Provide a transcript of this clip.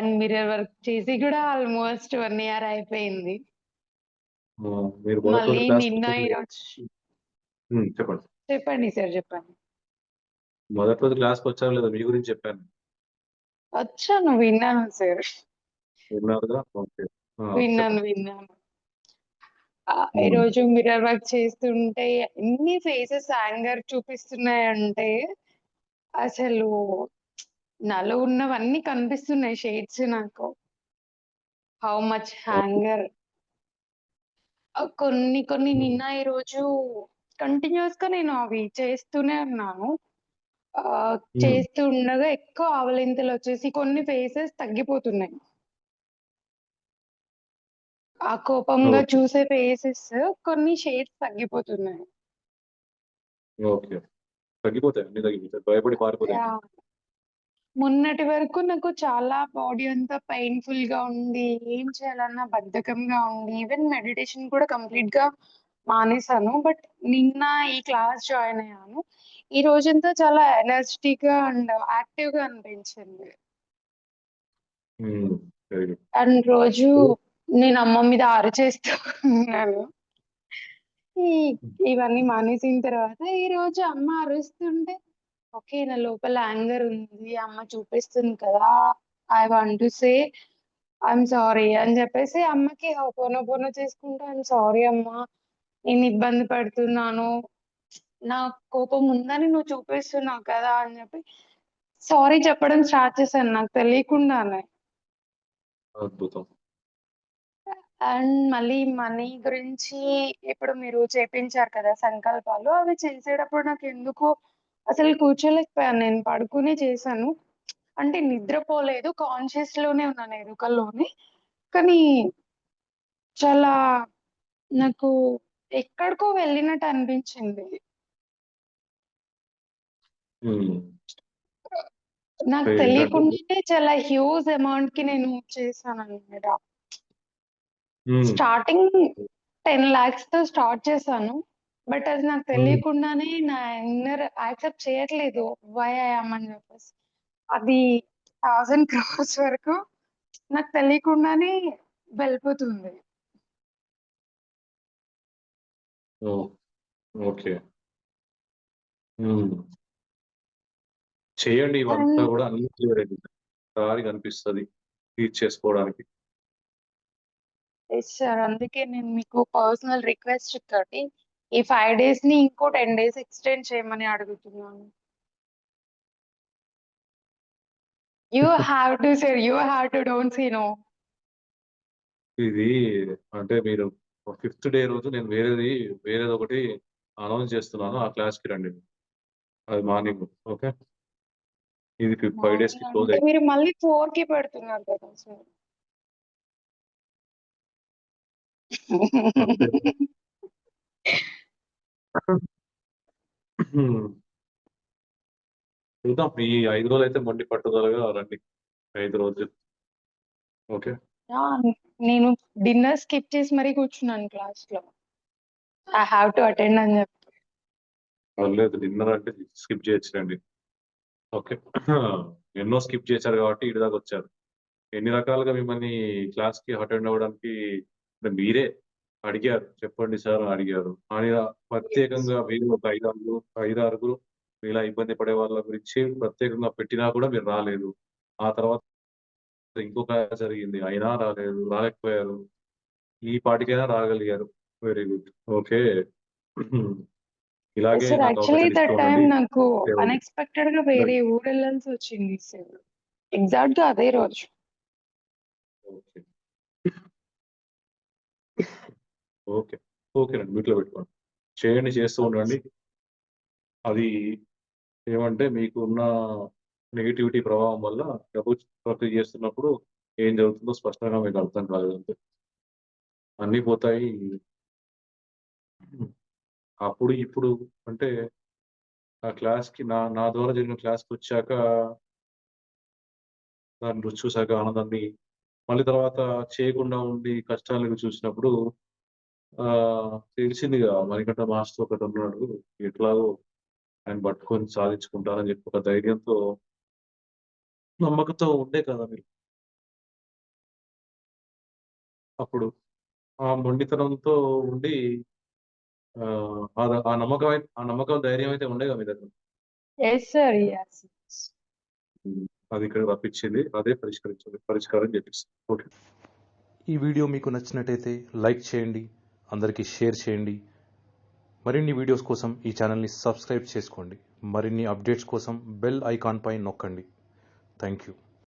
And mirror work చేసి కూడా almost 1 year అయిపోయింది. మళ్ళీ రోజు నిన్న. ఈరోజు. చెప్పండి. చెప్పండి సార్ చెప్పండి. మొదటి రోజు క్లాస్‌కొచ్చారో లేదో మీ గురించి చెప్పాను. వచ్చాను. విన్నాను సార్. విన్నాను. విన్నాను. హ్మ్. ఈరోజు మిర్రర్ వర్క్ చేస్తుంటే ఎన్ని ఫేసెస్ యాంగర్ చూపిస్తున్నాయంటే అసలు నాలో ఉన్నవన్నీ కనిపిస్తున్నాయి షేడ్స్ నాకు. How much. హ్యాంగర్. కొన్ని కొన్ని హ్మ్. నిన్న ఈరోజు కంటిన్యూయస్‌గా నేను అవి చేస్తూనే ఉన్నాను. హ్మ్. చేస్తూ ఉండగా ఎక్కువ ఆవలింతలొచ్చేసి కొన్ని ఫేసెస్ తగ్గిపోతున్నాయి. ఆ కోపంగా. చూసే ఫేసెస్ కొన్ని షేడ్స్ తగ్గిపోతున్నాయి. ఓకే. తగ్గిపోతాయి. అన్నీ తగ్గిపోతాయి. భయపడి పారిపోలేం. మొన్నటి వరకు నాకు చాలా బాడీ అంతా పెయిన్‌ఫుల్‌గా ఉంది. ఏం చేయాలన్నా బద్ధకంగా ఉంది. ఈవెన్ మెడిటేషన్ కూడా కంప్లీట్‌గా మానేసాను. బట్ నిన్న ఈ క్లాస్ జాయిన్ అయ్యాను. ఈ రోజంతా చాలా ఎనర్జిటిక్‌గా అండ్ యాక్టివ్‌గా అనిపించింది. హ్మ్. Very good. అండ్ రోజు. నేను అమ్మ మీద అరిచేస్తూ ఉన్నాను. ఈ హ్మ్. ఇవన్నీ మానేసిన తర్వాత ఈరోజు అమ్మ అరుస్తుంటే ఓకే. నా లోపల యాంగర్ ఉంది. అమ్మ చూపిస్తుంది కదా! I want to say I'm sorry అని చెప్పేసి అమ్మకి హోపోనోపోనో చేసుకుంటూ ఐయామ్ సారీ అమ్మ. నేను ఇబ్బంది పెడుతున్నాను. నాకు కోపం ఉందని నువ్వు చూపిస్తున్నావు కదా! అని చెప్పి సారీ చెప్పడం స్టార్ట్ చేశాను నాకు తెలియకుండానే. అద్భుతం. అండ్ మళ్ళీ మనీ గురించి ఇప్పుడు మీరు చేపించారు కదా! సంకల్పాలు. అవి చేసేటప్పుడు నాకెందుకో అసలు కూర్చోలేకపోయాను. నేను పడుకునే చేశాను. అంటే నిద్రపోలేదు. కాన్షియస్‌లోనే ఉన్నాను ఎరుకలోనే. కానీ చాలా నాకు ఎక్కడికో వెళ్ళినట్టు అనిపించింది. నాకు తెలియకుండానే చాలా హ్యూజ్ అమౌంట్‌కి నేను చేశానన్నమాట. హ్మ్. స్టార్టింగ్ 10,00,000తో స్టార్ట్ చేశాను. బట్ అది నాకు. తెలియకుండానే నా ఇన్నర్ యాక్సెప్ట్ చేయట్లేదు. వై అని చెప్పేసి. అది 1000 క్రోర్స్ వరకు నాకు తెలియకుండానే వెళ్ళిపోతుంది. ఓకే. చేయండి ఇవంతా గూడా అన్నీ క్లియర్ అయిపోతాయి. ఒకసారి కనిపిస్తది. తీర్చేసుకోవడానికి. Yes sir. అందుకే నేను మీకు పర్సనల్ రిక్వెస్ట్ తోటి ఈ 5 డేస్‌ని ఇంకో 10 డేస్ ఎక్స్‌టెండ్ చేయమని అడుగుతున్నాను. You have to sir. You have to don't say no. ఇది అంటే మీరు ఫిఫ్త్ డే రోజు నేను వేరేది వేరేదొకటి అనౌన్స్ చేస్తున్నాను. ఆ క్లాస్‌కి రండి. అది మార్నింగ్. ఓకే. ఇది ఫి 5 డేస్‌కి మార్నింగ్ క్లోజ్. మీరు మళ్ళీ 4కి పెడుతున్నారు కదా సార్. చూద్దాం. ఈ 5 రోజులైతే మొండి పట్టుదలగా రండి. 5 రోజులు. ఓకే. నేను డిన్నర్ స్కిప్ చేసి మరీ కూర్చున్నాను క్లాస్‌లో. ఐ హావ్ టు అటెండ్ అని చెప్పి. పర్లేదు డిన్నర్ అంటే స్కిప్ చేయొచ్చులెండి. ఓకే. ఎన్నో స్కిప్ చేశారు కాబట్టి ఈడి దాకొచ్చారు. ఎన్ని రకాలుగా మిమ్మల్ని క్లాస్‌కి అటెండ్ అవ్వడానికి అంటే మీరే అడిగారు. చెప్పండి సార్ అని అడిగారు. యెస్. ప్రత్యేకంగా మీరు ఒక ఐదారుగురు, ఐదారుగురు మీలా ఇబ్బంది పడే వాళ్ళ గురించి ప్రత్యేకంగా పెట్టినా కూడా మీరు రాలేదు. ఆ తర్వాత ఇంకొక జరిగింది. అయినా రాలేదు. రాలేకపోయారు. ఈ పాటికైనా రాగలిగారు. Very good. ఓకే. ఇలాగే సార్ నాకు యాక్చువల్లీ అవకాశాలు ఇస్తూ దట్ టైమ్ ఉండండి. నాకు దేవుడు. అన్‌ఎక్స్‌పెక్టెడ్‌గా ఉండండి. వేరే ఊరెళ్ళాల్సొచ్చింది సార్. ఎగ్జాక్ట్‌గా అదే రోజు. ఓకే. ఓకే. ఓకేనండి. మీట్లో పెట్టుకోండి. చేయండి. చేస్తూ ఉండండి. అది ఏమంటే మీకున్న నెగిటివిటీ ప్రభావం వల్ల డబ్బు ప్రక్రియ చేస్తున్నప్పుడు ఏం జరుగుతుందో స్పష్టంగా మీకు అర్థం కాలేదు అంతే. అన్నీ పోతాయి. అప్పుడు ఇప్పుడు అంటే ఆ క్లాస్‌కి నా నా ద్వారా జరిగిన క్లాస్కి వచ్చాక దాన్ని రుచి చూసాక ఆనందాన్ని మళ్ళీ తర్వాత చేయకుండా ఉండి కష్టాలను చూసినప్పుడు తెలిసిందిగా మణికంఠ మాస్టర్ ఒకడున్నాడు. ఎట్లాగో ఆయన పట్టుకొని సాధించుకుంటానని చెప్పి ఒక ధైర్యంతో నమ్మకంతో ఉండే కదా మీరు. అప్పుడు ఆ మొండితనంతో ఉండి ఆ ఆ నమ్మకం ఆ నమ్మకం, ధైర్యం అయితే ఉండేగా మీ దగ్గర. అది ఇక్కడికి రప్పించింది. అదే పరిష్కరించింది. పరిష్కారం చెప్పేసింది. ఓకే. ఈ వీడియో మీకు నచ్చినట్టయితే లైక్ చేయండి. అందరికీ షేర్ చేయండి. మరిన్ని వీడియోస్ కోసం ఈ ఛానల్‌ని సబ్స్క్రైబ్ చేసుకోండి. మరిన్ని అప్డేట్స్ కోసం బెల్ ఐకాన్‌పై నొక్కండి. Thank you.